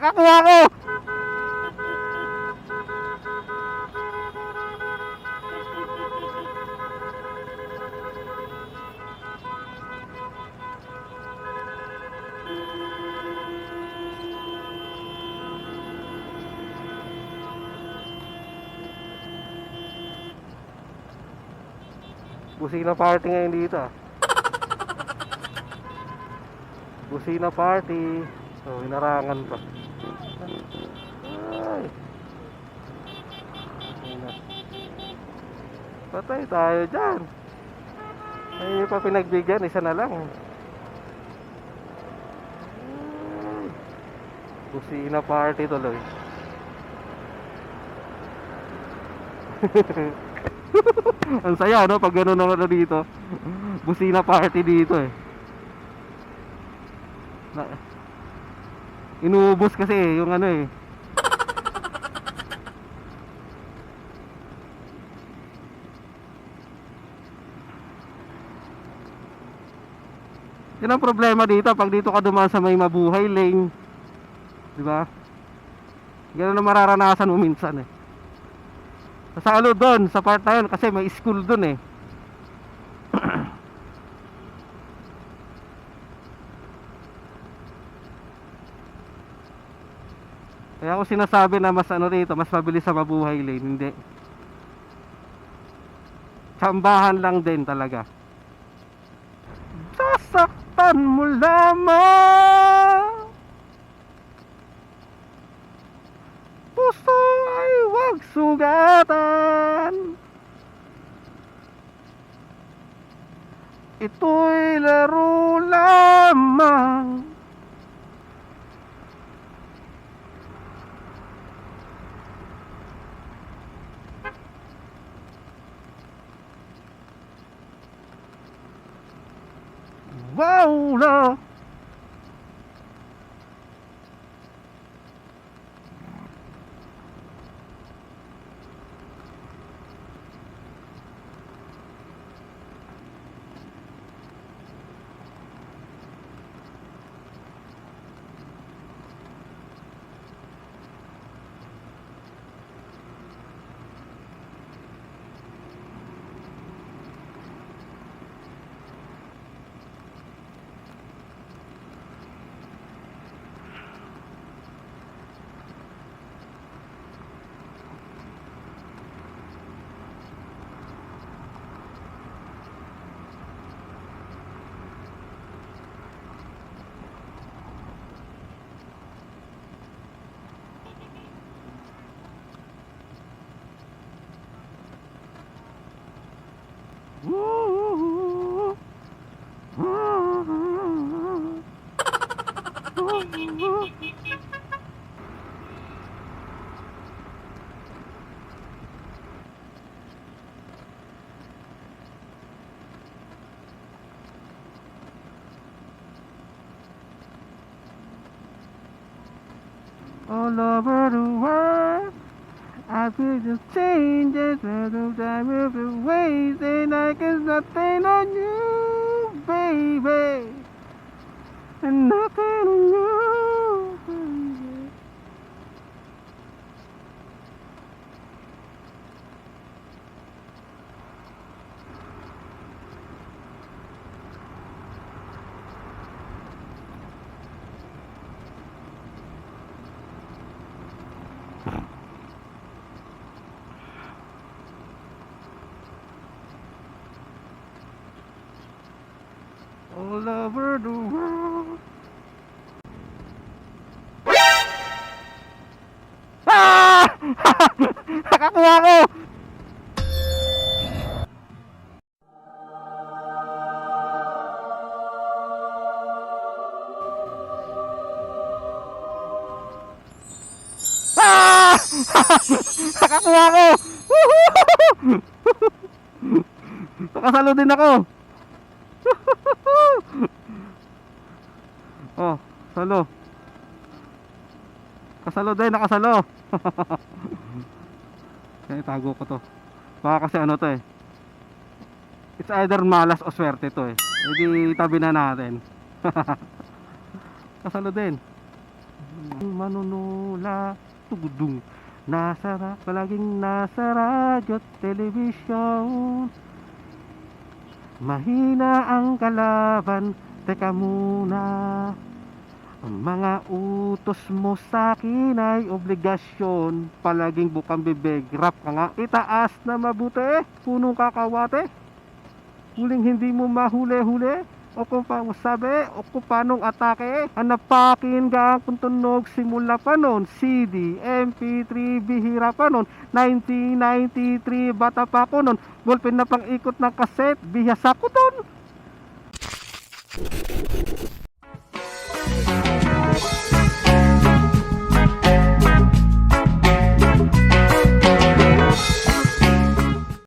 Nakakuha ko! Busina party ngayon dito ah. Busina party. Oh, inarangan pa. Patay tayo dyan. Ay, pa pinagbigyan, isa na lang. Ay. Busina party tuloy. Ang saya no pag gano'n naman dito. Busina party dito eh. Inuubos kasi eh, yung ano eh. Yan ang problema dito pag dito ka dumaan sa may mabuhay lane. Di ba? Ganun na mararanasan mo minsan eh. Sa ano doon, sa part na yun, kasi may school doon eh. Kaya ako sinasabi na mas ano rito, mas mabilis sa mabuhay lane, hindi. Tsambahan lang din talaga. Sasaktan mo lamang Puso ay huwag sugatan Ito'y laro lamang Wow na All over the world I feel the changes and the time of the ways and I guess nothing on you, baby. And nothing on you, All over the world. Ah! Nakakuha ko! Ah! Nakakuha ko! Nakasalo din ako. Oh, salo. Kasalo din, nakasalo. Kaya tago ko to. Baka kasi ano to eh. It's either malas o swerte to eh. Hindi tabi na natin. Kasalo din. Manunula, tugudung. Nasa, ra- palaging nasa radyo at telebisyon. Mahina ang kalaban, teka muna. Ang mga utos mo sa akin ay obligasyon. Palaging bukang bibig, rap ka nga. Itaas na mabuti, punong kakawate. Huling hindi mo mahuli-huli. O kung pa sabi, o kung paanong atake. Anapakin ka kung tunog simula pa noon. CD, MP3, bihira pa noon. 1993, bata pa ako noon. Ballpen na pang ikot ng kaset, bihasa ko doon.